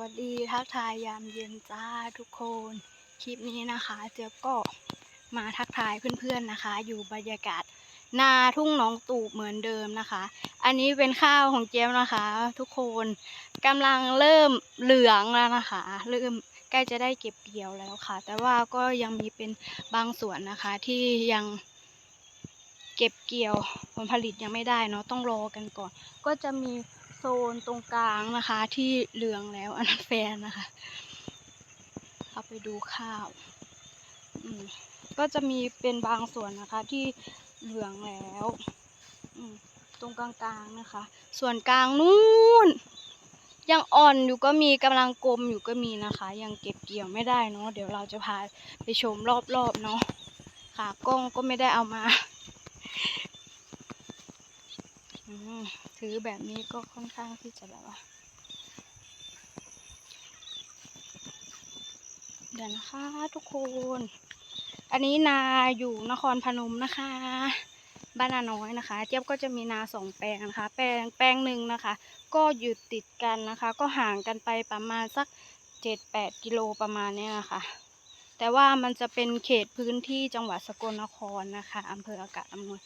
วัสดีทักทายยามเย็นจ้าทุกคน คลิปนี้นะคะ เจ๊ยบก็มาทักทายเพื่อนๆนะคะ อยู่บรรยากาศนาทุ่งน้องตูบเหมือนเดิมนะคะ อันนี้เป็นข้าวของเจ๊ยบนะคะ ทุกคนกำลังเริ่มเหลืองแล้วนะคะ เริ่มใกล้จะได้เก็บเกี่ยวแล้วค่ะ แต่ว่าก็ยังมีเป็นบางส่วนนะคะที่ยังเก็บเกี่ยวผลผลิตยังไม่ได้เนาะต้องรอกันก่อน ก็จะมี โซนตรงกลางนะคะที่เหลืองแล้วอันนั้นแฟนนะคะเอาไปดูข้าวก็จะมีเป็นบางส่วนนะคะที่เหลืองแล้วตรงกลางๆนะคะ ส่วนกลางนู้นยังอ่อนอยู่ก็มีกำลังกลมอยู่ก็มีนะคะ ยังเก็บเกี่ยวไม่ได้เนาะเดี๋ยวเราจะพาไปชมรอบๆเนาะขากล้องก็ไม่ได้เอามา ถือแบบนี้ก็ค่อนข้างที่จะแบบว่าเดี๋ยวนะคะทุกคน อันนี้นาอยู่นครพนมนะคะ บ้านนาน้อยนะคะ เจี๊ยบก็จะมีนาสองแปลงนะคะ แปลงแปลงหนึ่งนะคะ ก็อยู่ติดกันนะคะ ก็ห่างกันไปประมาณสักเจ็ดแปดกิโลประมาณเนี้ยนะคะแต่ว่ามันจะเป็นเขตพื้นที่จังหวัดสกลนครนะคะอำเภออากาศอำนวย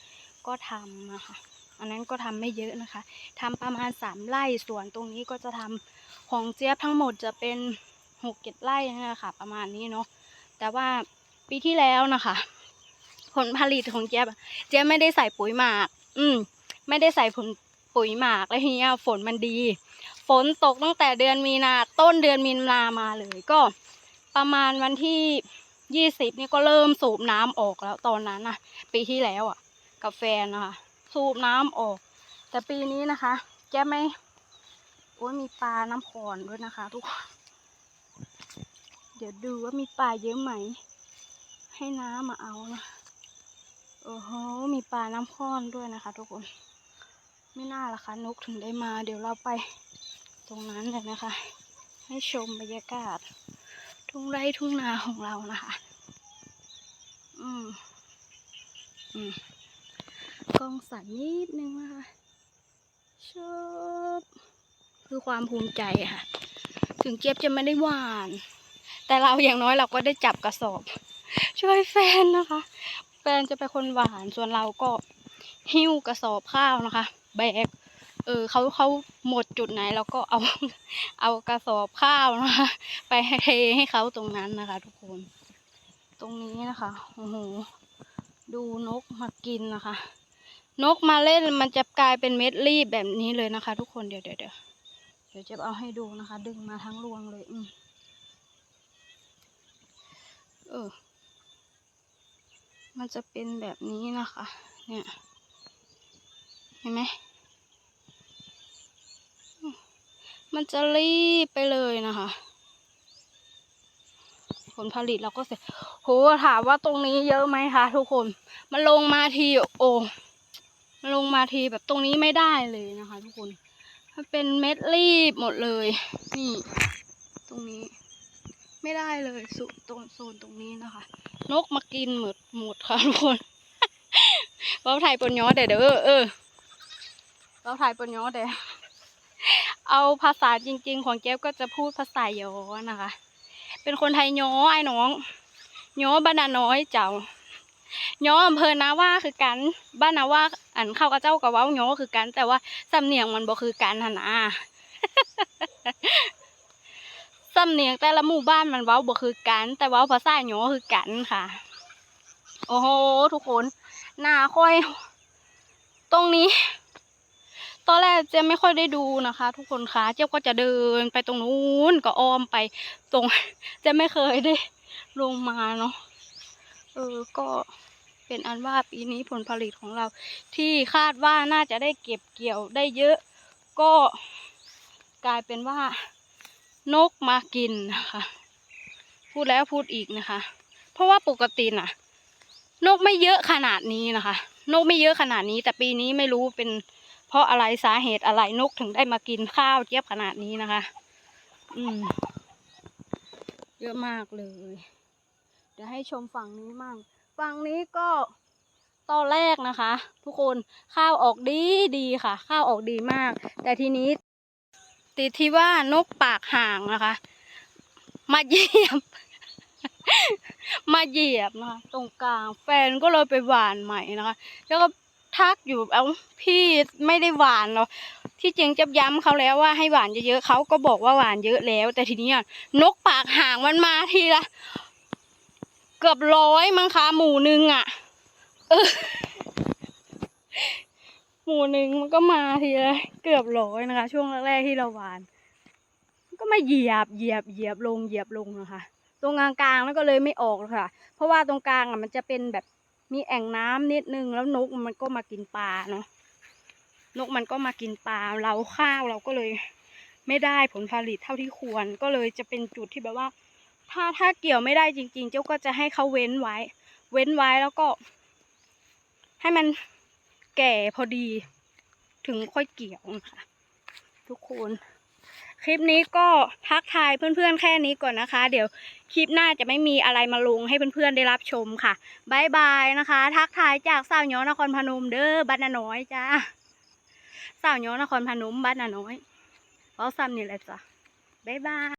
ก็ทำนะคะ อันนั้นก็ทำไม่เยอะนะคะทำประมาณสามไร่ส่วนตรงนี้ก็จะทำของเจี๊ยบทั้งหมดจะเป็นหกเจ็ดไร่นะคะประมาณนี้เนาะแต่ว่าปีที่แล้วนะคะ ผลผลิตของเจี๊ยบเจี๊ยบไม่ได้ใส่ปุ๋ยหมาก อืม ไม่ได้ใส่ผลปุ๋ยหมากแล้วทีนี้ฝนมันดี ฝนตกตั้งแต่เดือนมีนาต้นเดือนมีนามาเลยก็ประมาณวันที่ยี่สิบนี่ก็เริ่มสูบน้ำออกแล้วตอนนั้นนะปีที่แล้วอะ กับแฟนนะคะ สูบน้ำออก แต่ปีนี้นะคะ แกไม่โอ้ยมีปลาน้ำขอนด้วยนะคะ ทุกคนเดี๋ยวดูว่ามีปลาเยอะไหม ให้น้ามาเอานะโอ้โหมีปลาน้ำข้อนด้วยนะคะ ทุกคน ไม่น่าละคะนกถึงได้มา เดี๋ยวเราไปตรงนั้นเลยนะคะ ให้ชมบรรยากาศ ทุ่งไร่ทุ่งนาของเรานะคะ อืม อืม กล้องสั่นนิดนึงนะคะชอบคือความภูมิใจค่ะ ถึงเจี๊ยบจะไม่ได้หวาน แต่เราอย่างน้อยเราก็ได้จับกระสอบ ช่วยแฟนนะคะ แฟนจะเป็นคนหวานส่วนเราก็หิ้วกระสอบข้าวนะคะ แบกเออเขาเขาหมดจุดไหนเราก็เอาเอากระสอบข้าวนะคะไปเทให้เขาตรงนั้นนะคะ ทุกคน ตรงนี้นะคะโอ้โหดูนกมากินนะคะ นกมาเล่นมันจะกลายเป็นเม็ดรีบแบบนี้เลยนะคะ ทุกคนเดี๋ยวเดี๋ยวเดี๋ยวเดี๋ยวจะเอาให้ดูนะคะ ดึงมาทั้งรวงเลย อืมเออ มันจะเป็นแบบนี้นะคะ เนี่ย เห็นไหมมันจะรีบไปเลยนะคะ ผลผลิตเราก็เสร็จโหถามว่าตรงนี้เยอะไหมคะทุกคน มันลงมาทีโอ้ ลงมาทีแบบตรงนี้ไม่ได้เลยนะคะ ทุกคนมันเป็นเม็ดรีบหมดเลย นี่ ตรงนี้ ไม่ได้เลยสุตรงโซนตรงนี้นะคะ นกมากินหมดหมดค่ะทุกคนเว้าไทยปนย้อเดี๋ยวเด้อเออเว้าไทยปนย้อเดี๋ยวเอาภาษาจริง ๆ ของเจ๊บก็จะพูดภาษาย้อนะคะ เป็นคนไทยย้อไอ้น้องย้อบรรดาน้อยเจ้า ย้ออำเภอนาว่าคือกัน บ้านนาว่าอันเข้ากับเจ้ากับว้าย้อคือกัน แต่ว่าสำเนียงมันบ่คือกันหนนะสำเนียงแต่ละหมู่บ้านมันเว้าบ่คือกัน แต่เว้าภาษาย้อคือกันค่ะ โอ้โหทุกคนหน้าค่อย ตรงนี้ ตอนแรกเจ๊ไม่ค่อยได้ดูนะคะ ทุกคนคะเจ๊ก็จะเดินไปตรงนู้นก็อ้อมไปตรงเจ๊ไม่เคยได้ลงมาเนาะ เออก็เป็นอันว่าปีนี้ผลผลิตของเรา ที่คาดว่าน่าจะได้เก็บเกี่ยวได้เยอะ ก็กลายเป็นว่านกมากินนะคะ พูดแล้วพูดอีกนะคะ เพราะว่าปกติน่ะ นกไม่เยอะขนาดนี้นะคะ นกไม่เยอะขนาดนี้ แต่ปีนี้ไม่รู้เป็น เพราะอะไรสาเหตุอะไรนกถึงได้มากินข้าวเจี๊ยบขนาดนี้นะคะ อืม เยอะมากเลย ดี๋ยวให้ชมฝั่งนี้มั่งฝั่งนี้ก็ตอนแรกนะคะ ทุกคนข้าวออกดีดีค่ะ ข้าวออกดีมาก แต่ทีนี้ ติดที่ว่านกปากห่างนะคะ มาเหยียบ มาเหยียบนะคะ ตรงกลางแฟนก็เลยไปหวานใหม่นะคะ แล้วก็ทักอยู่เอ้าพี่ไม่ได้หวานหรอกที่จริงจะย้ำเขาแล้วว่าให้หวานเยอะๆเขาก็บอกว่าหวานเยอะแล้ว แต่ทีนี้นกปากห่างมันมาทีละ เกือบร้อยมั้งคะหมู่หนึงอะเออหมู่หนึ่งมันก็มาทีละเกือบร้อยนะคะ ช่วงแรกๆที่เราหวานก็มาเหยียบเหยียบเหยียบลงเหยียบลงนะคะ ตรงกลางๆแล้วก็เลยไม่ออกค่ะ เพราะว่าตรงกลางอะมันจะเป็นแบบมีแอ่งน้ำนิดนึงแล้วนกมันก็มากินปลาเนาะนกมันก็มากินปลาเราข้าวเราก็เลย ไม่ได้ผลผลิตเท่าที่ควร ก็เลยจะเป็นจุดที่แบบว่า ถ้าถ้าเกี่ยวไม่ได้จริง ๆ เจ้าก็จะให้เขาเว้นไว้ เว้นไว้แล้วก็ ให้มันแก่พอดี ถึงค่อยเกี่ยวนะคะทุกคนคลิปนี้ก็ทักทายเพื่อนๆแค่นี้ก่อนนะคะ เดี๋ยวคลิปหน้าจะไม่มีอะไรมาลงให้เพื่อนๆได้รับชมค่ะบายบายนะคะ ทักทายจากสาวย้อนครพนมเด้อบ้านน้อยจ้าสาวย้อนครพนมบ้านนาน้อยเอาซ้ำนี่แหละจ้ะบายบาย